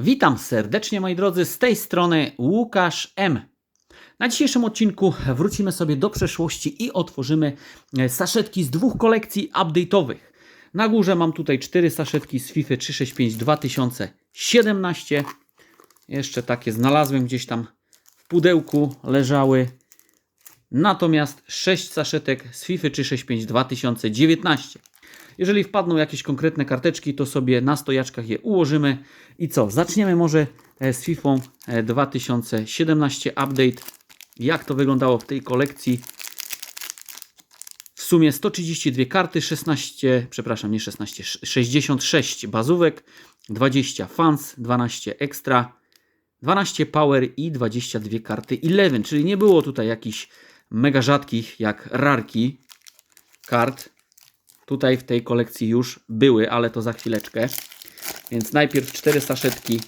Witam serdecznie moi drodzy, z tej strony Łukasz M. Na dzisiejszym odcinku wrócimy sobie do przeszłości i otworzymy e, saszetki z dwóch kolekcji update'owych. Na górze mam tutaj cztery saszetki z FIFA 365 2017. Jeszcze takie znalazłem gdzieś tam w pudełku, leżały. Natomiast 6 saszetek z FIFA 365 2019. Jeżeli wpadną jakieś konkretne karteczki, to sobie na stojaczkach je ułożymy. I co? Zaczniemy może e, z FIFA 2017 Update. Jak to wyglądało w tej kolekcji? W sumie 132 karty, 16, przepraszam, nie 16, 66 bazówek, 20 fans, 12 extra, 12 power i 22 karty 11, czyli nie było tutaj jakichś mega rzadkich jak rarki kart. Tutaj w tej kolekcji już były, ale to za chwileczkę. Więc najpierw 4 saszetki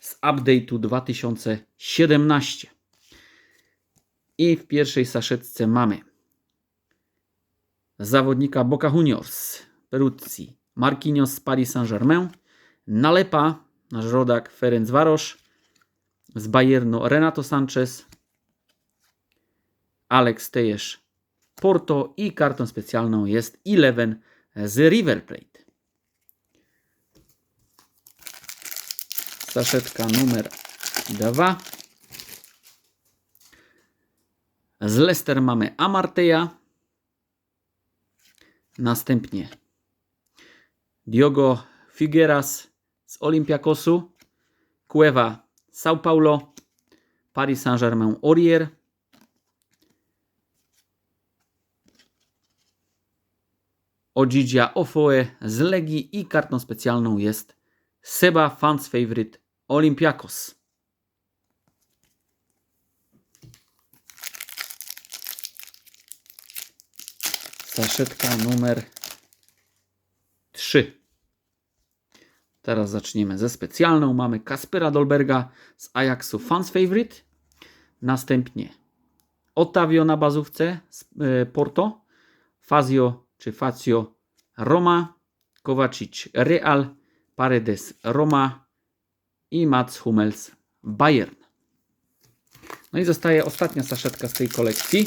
z update'u 2017. I w pierwszej saszetce mamy zawodnika Boca Juniors, Peruzzi, Marquinhos z Paris Saint-Germain, Nalepa, nasz rodak Ferenc Varos, z Bayernu Renato Sanchez, Alex Tejesz Porto i kartą specjalną jest Eleven z River Plate. Saszetka numer 2. Z Leicester mamy Amarteja. Następnie Diogo Figueras z Olympiakosu. Cueva São Paulo. Paris Saint-Germain Orier. Odzidzia Ofoe z Legii i kartą specjalną jest Seba Fans Favorite Olympiakos. Saszetka numer 3. Teraz zaczniemy ze specjalną. Mamy Kaspera Dolberga z Ajaxu Fans Favorite. Następnie Ottavio na bazówce z e, Porto. Fazio czy Fazio Roma. Kovacic Real. Paredes Roma. I Mats Hummels Bayern. No i zostaje ostatnia saszetka z tej kolekcji.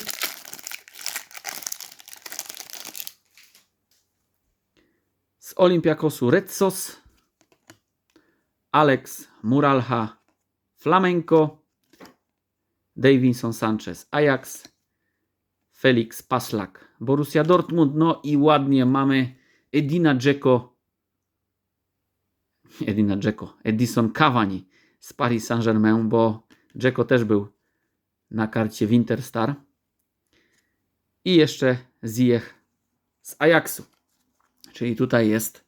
Z Olympiakosu Red Sos, Alex Muralha Flamenco, Davinson Sanchez Ajax, Felix Paslak Borussia Dortmund, no i ładnie mamy Edina Dzeko, Edina Dzeko, Edison Cavani z Paris Saint-Germain, bo Dzeko też był na karcie Winterstar. I jeszcze Ziyech z Ajaxu. Czyli tutaj jest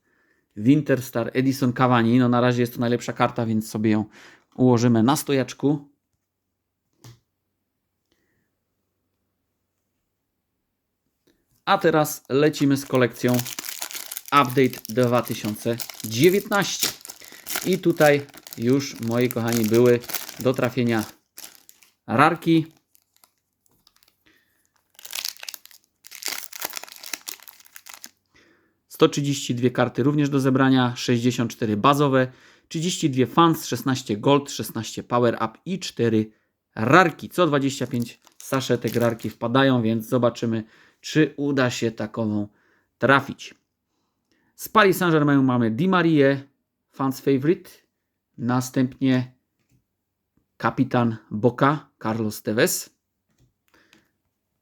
Winterstar Edison Cavani. No na razie jest to najlepsza karta, więc sobie ją ułożymy na stojaczku. A teraz lecimy z kolekcją Update 2019. I tutaj już, moi kochani, były do trafienia rarki. Sto trzydzieści dwie karty również do zebrania, 64 bazowe, 32 fans, 16 gold, 16 power up i 4 rarki. Co 25 saszetek rarki wpadają, więc zobaczymy, czy uda się takową trafić. Z Paris Saint-Germain mamy Di Maria, fans favorite. Następnie kapitan Boca, Carlos Tevez.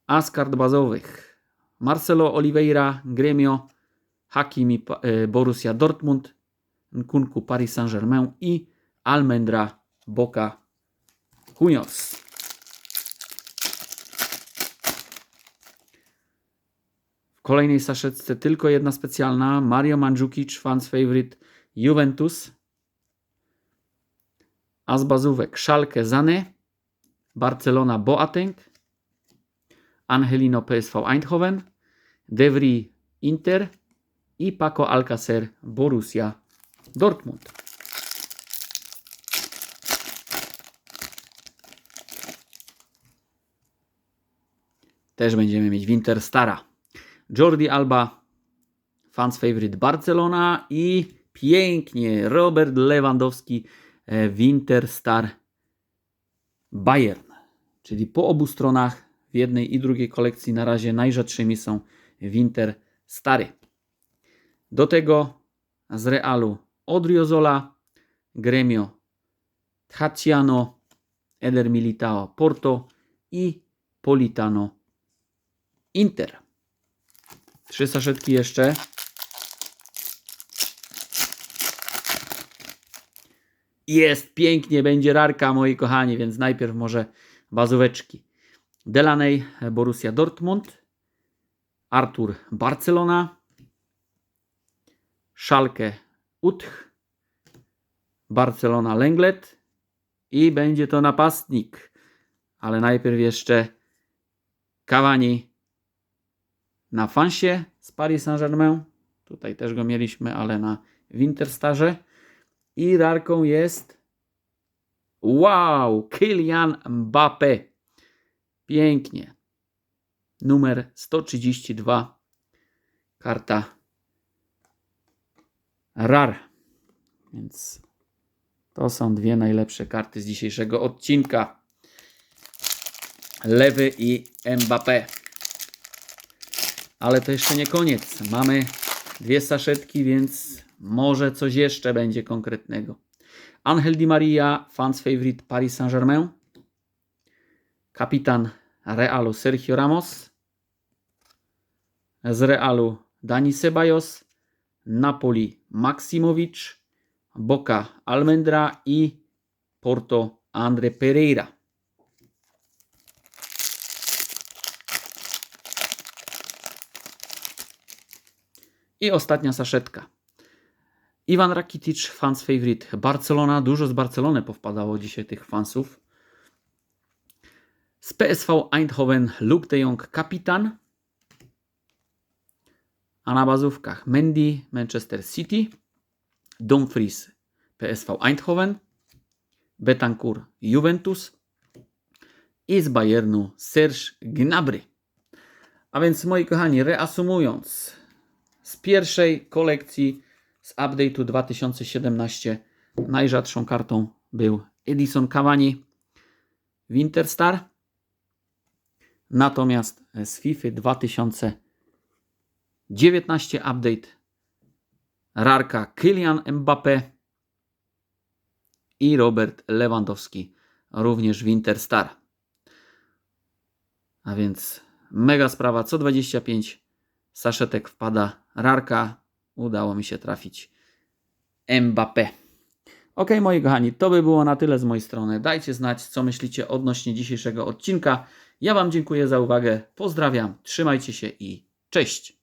A z kart bazowych Marcelo Oliveira, Gremio, Hakimi, e, Borussia Dortmund, Nkunku, Paris Saint-Germain i Almendra, Boca Juniors. Kolejnej saszetce tylko jedna specjalna. Mario Mandzukic, fans favorite Juventus. A z bazówek Schalke Zane, Barcelona Boateng, Angelino PSV Eindhoven, Devry Inter i Paco Alcacer Borussia Dortmund. Też będziemy mieć Winterstara. Jordi Alba, fans favorite Barcelona i pięknie Robert Lewandowski e, Winter Star Bayern. Czyli po obu stronach w jednej i drugiej kolekcji na razie najrzadszymi są Winter Stary. Do tego z Realu Odriozola, Gremio Tatiano, Eder Militao Porto i Politano Inter. Trzy saszetki jeszcze. Jest pięknie, będzie rarka, moi kochani, więc najpierw może bazóweczki. Delaney, Borussia Dortmund, Artur, Barcelona, Schalke, Utch, Barcelona, Lenglet i będzie to napastnik. Ale najpierw jeszcze Cavani na fansie z Paris Saint-Germain. Tutaj też go mieliśmy, ale na Winterstarze. I rarką jest wow, Kylian Mbappé. Pięknie. Numer 132. Karta RAR. Więc to są dwie najlepsze karty z dzisiejszego odcinka. Lewy i Mbappé. Ale to jeszcze nie koniec. Mamy dwie saszetki, więc może coś jeszcze będzie konkretnego. Angel Di Maria, fans favorite Paris Saint-Germain. Kapitan Realu Sergio Ramos. Z Realu Dani Ceballos. Napoli Maksimowicz. Boca Almendra i Porto Andre Pereira. I ostatnia saszetka. Iwan Rakitic, fans favorite Barcelona. Dużo z Barcelony powpadało dzisiaj tych fansów. Z PSV Eindhoven Luke de Jong, kapitan. A na bazówkach Mendy, Manchester City. Dumfries, PSV Eindhoven. Betancourt, Juventus. I z Bayernu Serge Gnabry. A więc moi kochani, reasumując, z pierwszej kolekcji z update'u 2017 najrzadszą kartą był Edison Cavani Winterstar. Natomiast z FIFA 2019 update rarka Kylian Mbappé i Robert Lewandowski również Winterstar. A więc mega sprawa, co 25 saszetek wpada rarka. Udało mi się trafić Mbappé. Ok, moi kochani, to by było na tyle z mojej strony. Dajcie znać, co myślicie odnośnie dzisiejszego odcinka. Ja Wam dziękuję za uwagę. Pozdrawiam, trzymajcie się i cześć.